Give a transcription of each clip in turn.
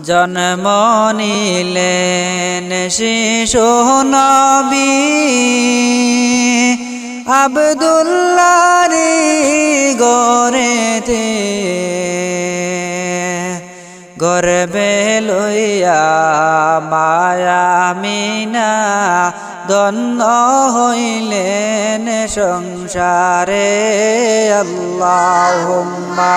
জন্ম নিলেন শিশু নবী আবদুল্লারি গরেতে গর্বে লইয়া মায়া মিনা দন্ন হইলেন সংসারে। আল্লাহুম্মা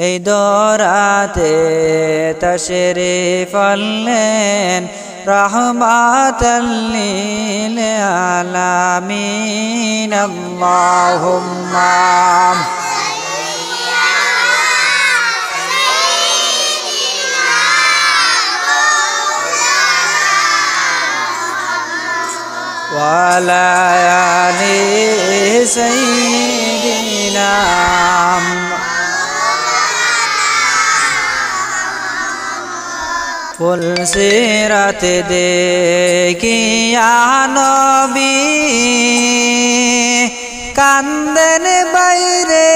এই দরাতে তশরে ফললেন রহমাতাল্লিল আলামিন আল্লাহুম্মা وعلى آل سيدنا ফুল সিরাত দেখিয়া নবী কান্দেন বাইরে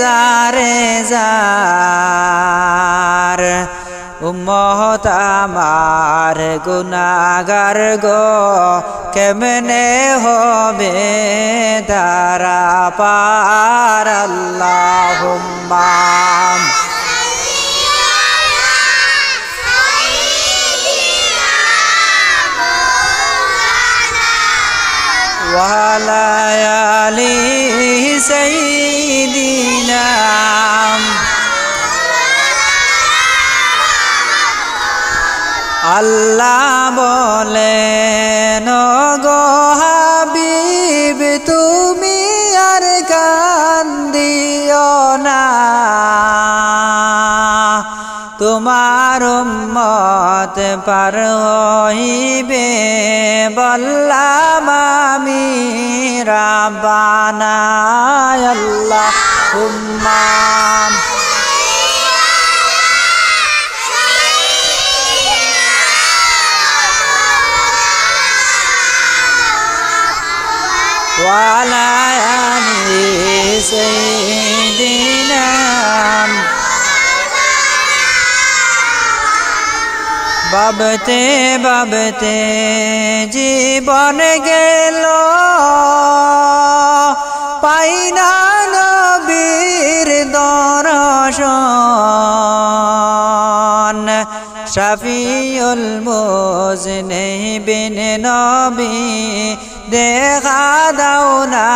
যারে যার। উম্মত আমার গুনাগার গো, কেমনে হবে তারা পার? আল্লাহুম্মা وعلى آل سيدنا আল্লাহ বলেন তোমার উম্মত পার হইবে বললাম আমি রাব্বানা আল্লাহ উম্মাম وعلى آل سيدنا বাবতে বাবতে জীবন গেল। পাইনা নবীর দর্শন। শফিউল মুজনিবিন নবী, দেখা দাও না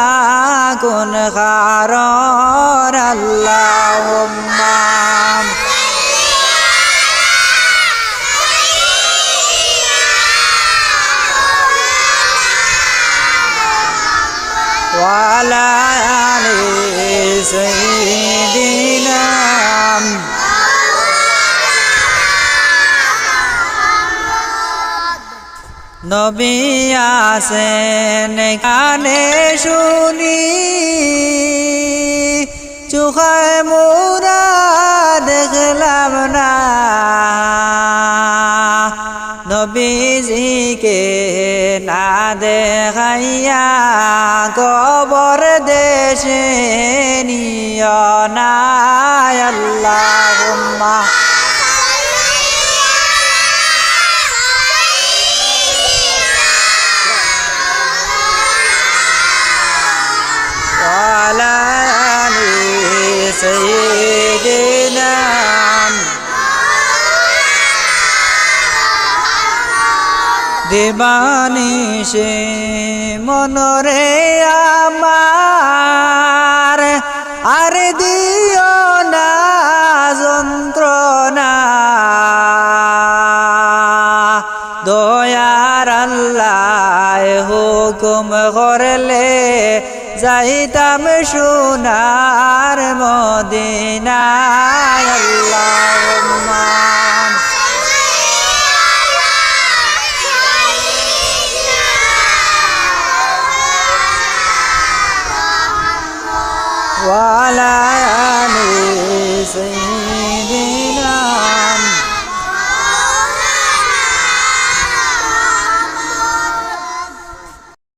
কোন কারণ আল্লাহুম্মা। وعلى آل سيدنا নবী আসেন কানে শুনি চোখায় মোরা দেখলাম না নবীজিকে না দেখাইয়া কবর দেশে নিয় না আল্লাহুম্মা وعلى آل سيدنا দেবানিসে মনরে আমার। আর দিও না যন্ত্রণা। দয়ার আল্লাহ হুকুম করলে যাইতাম সোনার মদিনায়। আল্লাহ everything